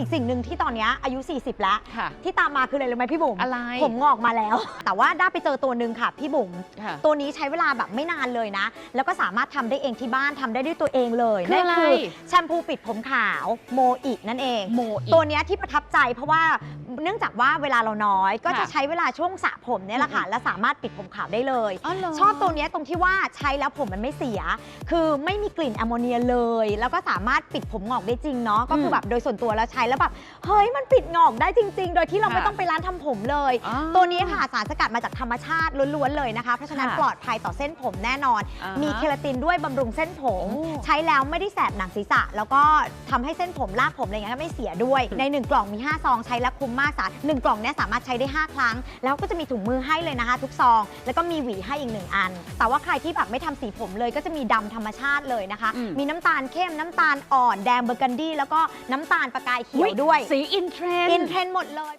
อีกสิ่งหนึ่งที่ตอนเนี้ยอายุ 40 แล้ว ค่ะ ที่ตามมาคืออะไรรู้ไหมพี่บุ๋มอะไร ผมงอกมาแล้ว แต่ว่าได้ไปเจอตัวหนึ่งค่ะพี่บุ๋มค่ะ ตัวนี้ใช้เวลาแบบไม่นานเลยนะ แล้วก็สามารถทำได้เองที่บ้านทำได้ด้วยตัวเองเลยคืออะไรนั่นแชมพูปิดผมขาวโมอินั่นเอง โมอีก ตัวเนี้ยที่ประทับใจเพราะว่า เนื่องจากว่าเวลาเราน้อย ก็จะค่ะใช้เวลาช่วงสระผมเนี่ยแหละค่ะอืมและสามารถปิดผมขาวได้เลย อ๋อเหรอ ชอบตัวเนี้ยตรงที่ว่าใช้แล้วผมมันไม่เสีย คือไม่มีกลิ่นแอมโมเนียเลย แล้วก็สามารถปิดผมงอกได้จริงเนาะ ก็คือมแบบโดยส่วนตัวแล้วใช้แล้วแบบ เฮ้ย มันปิดงอกได้จริง ๆ โดยที่เราค่ะไม่ต้องไปร้านทำผมเลย อ๋อ ตัวนี้ค่ะสารสกัดมาจากธรรมชาติล้วนๆเลยนะคะ เพราะฉะนั้นค่ะปลอดภัยต่อเส้นผมแน่นอน อ่าฮะมีเคลาตินด้วยบำรุงเส้นผม โอ้ใช้แล้วไม่ได้แสบหนังศีรษะ แล้วก็ทำให้เส้นผมรากผมอะไรเงี้ยไม่เสียด้วย ใน1กล่องมี 5 ซองใช้แล้วคุ้มมากสารหนึ่งกล่องเนี่ยสามารถใช้ได้ 5 ครั้ง แล้วก็จะมีถุงมือให้เลยนะคะ ทุกซอง แล้วก็มีหวีให้อีกหนึ่งอัน แต่ว่าใครที่แบบไม่ทำสีผมเลยก็จะมีดำธรรมชาติเลยนะคะอืมมีน้ำตาลเข้มน้ำตาลอ่อนแดงเบอร์กันดี้แล้วก็น้ำตาลประกายเขียวด้วย สีอินเทรนอินเทรนด์หมดเลย